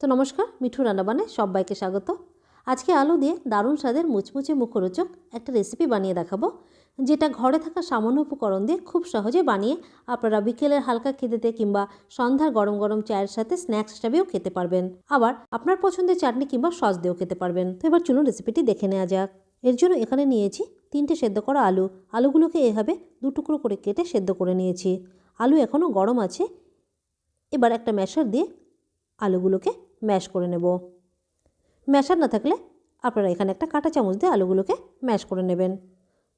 তো নমস্কার, মিঠু রান্নাবানে সবাইকে স্বাগত। আজকে আলু দিয়ে দারুণ স্বাদের মুচমুচে মুখরোচক একটা রেসিপি বানিয়ে দেখাবো, যেটা ঘরে থাকা সামান্য উপকরণ দিয়ে খুব সহজে বানিয়ে আপনারা বিকেলের হালকা খেতেতে কিংবা সন্ধ্যার গরম গরম চায়ের সাথে স্ন্যাক্স হিসাবেও খেতে পারবেন। আবার আপনার পছন্দের চাটনি কিংবা সস দিয়েও খেতে পারবেন। তো এবার চলুন রেসিপিটি দেখে নেওয়া যাক। এর জন্য এখানে নিয়েছি তিনটে সেদ্ধ করা আলু। আলুগুলোকে এভাবে দু টুকরো করে কেটে সেদ্ধ করে নিয়েছি। আলু এখনও গরম আছে। এবার একটা ম্যাশার দিয়ে আলুগুলোকে ম্যাশ করে নেব। ম্যাশার না থাকলে আপনারা এখানে একটা কাঁটা চামচ দিয়ে আলুগুলোকে ম্যাশ করে নেবেন।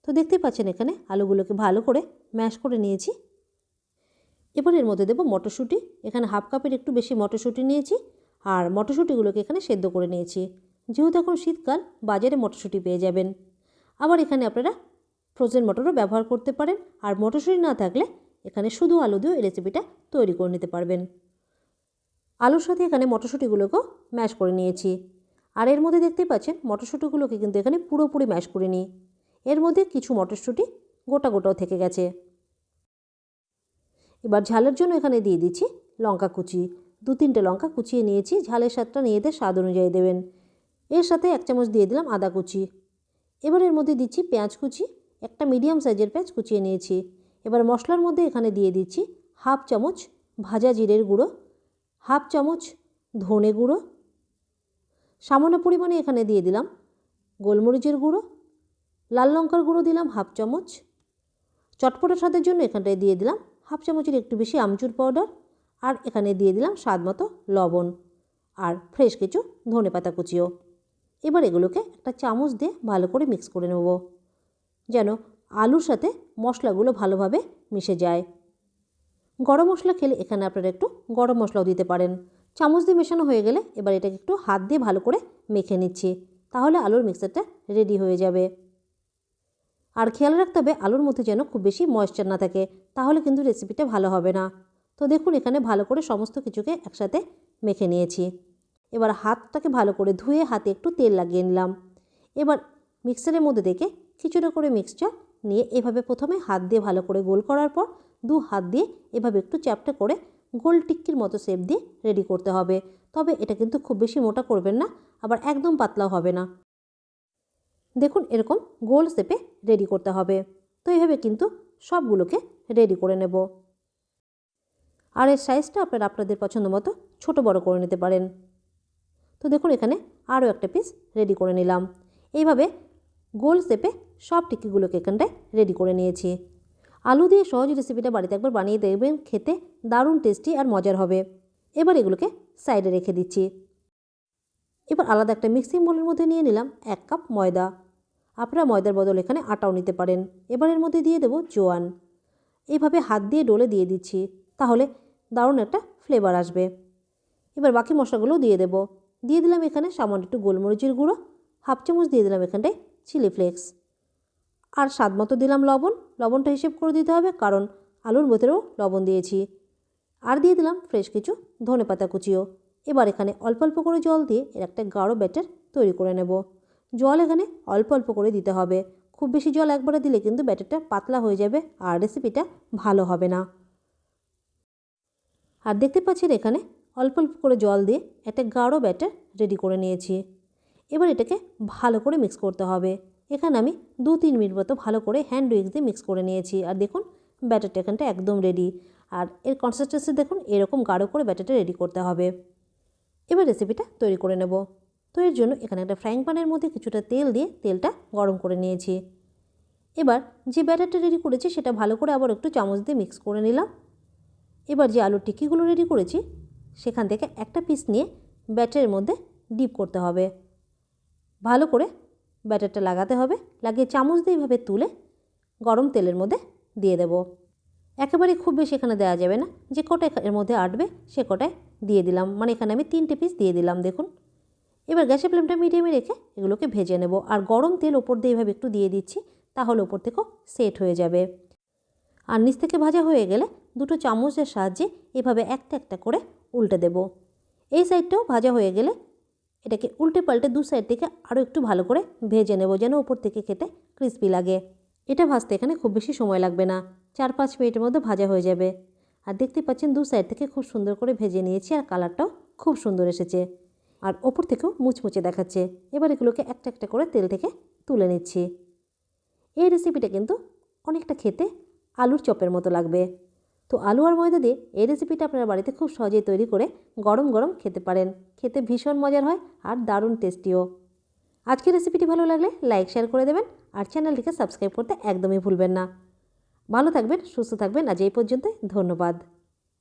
তো দেখতেই পাচ্ছেন এখানে আলুগুলোকে ভালো করে ম্যাশ করে নিয়েছি। এবার এর মধ্যে দেবো মটরশুঁটি। এখানে হাফ কাপের একটু বেশি মটরশুঁটি নিয়েছি আর মটরশুঁটিগুলোকে এখানে সেদ্ধ করে নিয়েছি। যেহেতু এখন শীতকাল, বাজারে মটরশুঁটি পেয়ে যাবেন। আবার এখানে আপনারা ফ্রোজেন মটরও ব্যবহার করতে পারেন। আর মটরশুঁটি না থাকলে এখানে শুধু আলু দিয়েও এই রেসিপিটা তৈরি করে নিতে পারবেন। আলুর সাথে এখানে মটরশুঁটিগুলোকেও ম্যাশ করে নিয়েছি। আর এর মধ্যে দেখতে পাচ্ছেন, মটরশুঁটিগুলোকে কিন্তু এখানে পুরোপুরি ম্যাশ করে নিই। এর মধ্যে কিছু মটরশুঁটি গোটা গোটাও থেকে গেছে। এবার ঝালের জন্য এখানে দিয়ে দিচ্ছি লঙ্কা কুচি। দু তিনটে লঙ্কা কুচিয়ে নিয়েছি, ঝালের স্বাদটা নিজেদের স্বাদ অনুযায়ী দেবেন। এর সাথে এক চামচ দিয়ে দিলাম আদা কুচি। এবার এর মধ্যে দিচ্ছি পেঁয়াজ কুচি, একটা মিডিয়াম সাইজের পেঁয়াজ কুচিয়ে নিয়েছি। এবার মশলার মধ্যে এখানে দিয়ে দিচ্ছি হাফ চামচ ভাজা জিরের গুঁড়ো হাফ চামচ ধনে গুঁড়ো, সামান্য পরিমাণে এখানে দিয়ে দিলাম গোলমরিচের গুঁড়ো, লাল লঙ্কার গুঁড়ো দিলাম হাফ চামচ, চটপটা স্বাদের জন্য এখানটায় দিয়ে দিলাম হাফ চামচের একটু বেশি আমচুর পাউডার আর এখানে দিয়ে দিলাম স্বাদ মতো লবণ আর ফ্রেশ কিছু ধনে পাতা কুচিও। এবার এগুলোকে একটা চামচ দিয়ে ভালো করে মিক্স করে নেব, যেন আলুর সাথে মশলাগুলো ভালোভাবে মিশে যায়। গরম মশলা খেলে এখানে আপনারা একটু গরম মশলাও দিতে পারেন। চামচ দিয়ে মেশানো হয়ে গেলে এবার এটাকে একটু হাত দিয়ে ভালো করে মেখে নিচ্ছি, তাহলে আলুর মিক্সারটা রেডি হয়ে যাবে। আর খেয়াল রাখতে হবে আলুর মধ্যে যেন খুব বেশি ময়েশ্চার না থাকে, তাহলে কিন্তু রেসিপিটা ভালো হবে না। তো দেখুন, এখানে ভালো করে সমস্ত কিছুকে একসাথে মেখে নিয়েছি। এবার হাতটাকে ভালো করে ধুয়ে হাতে একটু তেল লাগিয়ে নিলাম। এবার মিক্সারের মধ্যে থেকে কিছুটা করে মিক্সচার নিয়ে এভাবে প্রথমে হাত দিয়ে ভালো করে গোল করার পর দু হাত দিয়ে এভাবে একটু চ্যাপটা করে গোল টিক্কির মতো শেপ দিয়ে রেডি করতে হবে। তবে এটা কিন্তু খুব বেশি মোটা করবেন না, আবার একদম পাতলাও হবে না। দেখুন এরকম গোল শেপে রেডি করতে হবে। তো এইভাবে কিন্তু সবগুলোকে রেডি করে নেব। আর এর সাইজটা আপনারা আপনাদের পছন্দ মতো ছোটো বড় করে নিতে পারেন। তো দেখুন এখানে আরও একটা পিস রেডি করে নিলাম। এইভাবে গোল শেপে সব টিকিগুলোকে এখানটায় রেডি করে নিয়েছি। আলু দিয়ে সহজ রেসিপিটা বাড়িতে একবার বানিয়ে দেখবেন, খেতে দারুণ টেস্টি আর মজার হবে। এবার এগুলোকে সাইডে রেখে দিচ্ছি। এবার আলাদা একটা মিক্সিং বোলের মধ্যে নিয়ে নিলাম এক কাপ ময়দা। আপনারা ময়দার বদল এখানে আটাও নিতে পারেন। এবার এর মধ্যে দিয়ে দেবো জোয়ান। এইভাবে হাত দিয়ে ডোলে দিয়ে দিচ্ছি, তাহলে দারুণ একটা ফ্লেভার আসবে। এবার বাকি মশলাগুলো দিয়ে দেব। দিয়ে দিলাম এখানে সামান্য একটু গোলমরিচের গুঁড়ো, হাফ চামচ দিয়ে দিলাম এখানটায় চিলি ফ্লেক্স। আর স্বাদ মতো দিলাম লবণ। লবণটা হিসেব করে দিতে হবে, কারণ আলুর ভেতরেও লবণ দিয়েছি। আর দিয়ে দিলাম ফ্রেশ কিছু ধনে পাতা কুচিও। এবার এখানে অল্প অল্প করে জল দিয়ে এর একটা গাঢ় ব্যাটার তৈরি করে নেব। জল এখানে অল্প অল্প করে দিতে হবে। খুব বেশি জল একবারে দিলে কিন্তু ব্যাটারটা পাতলা হয়ে যাবে আর রেসিপিটা ভালো হবে না। আর দেখতে পাচ্ছেন এখানে অল্প অল্প করে জল দিয়ে একটা গাঢ় ব্যাটার রেডি করে নিয়েছি। এবার এটাকে ভালো করে মিক্স করতে হবে। এখানে আমি দু তিন মিনিট মতো ভালো করে হ্যান্ড উইক্স দিয়ে মিক্স করে নিয়েছি। আর দেখুন ব্যাটারটা এখানটা একদম রেডি আর এর কনসিস্টেন্সি দেখুন, এরকম গাঢ় করে ব্যাটারটা রেডি করতে হবে। এবার রেসিপিটা তৈরি করে নেব। তো এর জন্য এখানে একটা ফ্রাইং প্যানের মধ্যে কিছুটা তেল দিয়ে তেলটা গরম করে নিয়েছি। এবার যে ব্যাটারটা রেডি করেছি, সেটা ভালো করে আবার একটু চামচ দিয়ে মিক্স করে নিলাম। এবার যে আলুর টিকিগুলো রেডি করেছি, সেখান থেকে একটা পিস নিয়ে ব্যাটারের মধ্যে ডিপ করতে হবে। ভালো করে ব্যাটারটা লাগাতে হবে। লাগিয়ে চামচ দিয়ে এইভাবে তুলে গরম তেলের মধ্যে দিয়ে দেব। একেবারে খুব বেশি এখানে দেওয়া যাবে না। যে কটায় এর মধ্যে আটবে সে কটায় দিয়ে দিলাম। মানে এখানে আমি তিনটে পিস দিয়ে দিলাম, দেখুন। এবার গ্যাসের ফ্লেমটা মিডিয়ামে রেখে এগুলোকে ভেজে নেব। আর গরম তেল ওপর দিয়ে এভাবে একটু দিয়ে দিচ্ছি, তাহলে ওপর থেকেও সেট হয়ে যাবে। আর নিচ থেকে ভাজা হয়ে গেলে দুটো চামচের সাহায্যে এভাবে একটা একটা করে উল্টে দেব। এই সাইডটাও ভাজা হয়ে গেলে এটাকে উল্টে পাল্টে দু সাইড থেকে আরও একটু ভালো করে ভেজে নেব যেন ওপর থেকে খেতে ক্রিস্পি লাগে। এটা ভাজতে এখানে খুব বেশি সময় লাগবে না। চার পাঁচ মিনিটের মধ্যে ভাজা হয়ে যাবে। আর দেখতে পাচ্ছেন দু সাইড থেকে খুব সুন্দর করে ভেজে নিয়েছি আর কালারটাও খুব সুন্দর এসেছে। আর ওপর থেকেও মুচমুচে দেখাচ্ছে। এবার এগুলোকে একটা একটা করে তেল থেকে তুলে নিচ্ছি। এই রেসিপিটা কিন্তু অনেকটা খেতে আলুর চপের মতো লাগবে। তো আলু আর ময়দা দিয়ে এই রেসিপিটা আপনারা বাড়িতে খুব সহজেই তৈরি করে গরম গরম খেতে পারেন। খেতে ভীষণ মজার হয় আর দারুণ টেস্টিও আজকের রেসিপিটি ভালো লাগলে লাইক শেয়ার করে দেবেন আর চ্যানেলটিকে সাবস্ক্রাইব করতে একদমই ভুলবেন না। ভালো থাকবেন, সুস্থ থাকবেন। আজ এই পর্যন্তই, ধন্যবাদ।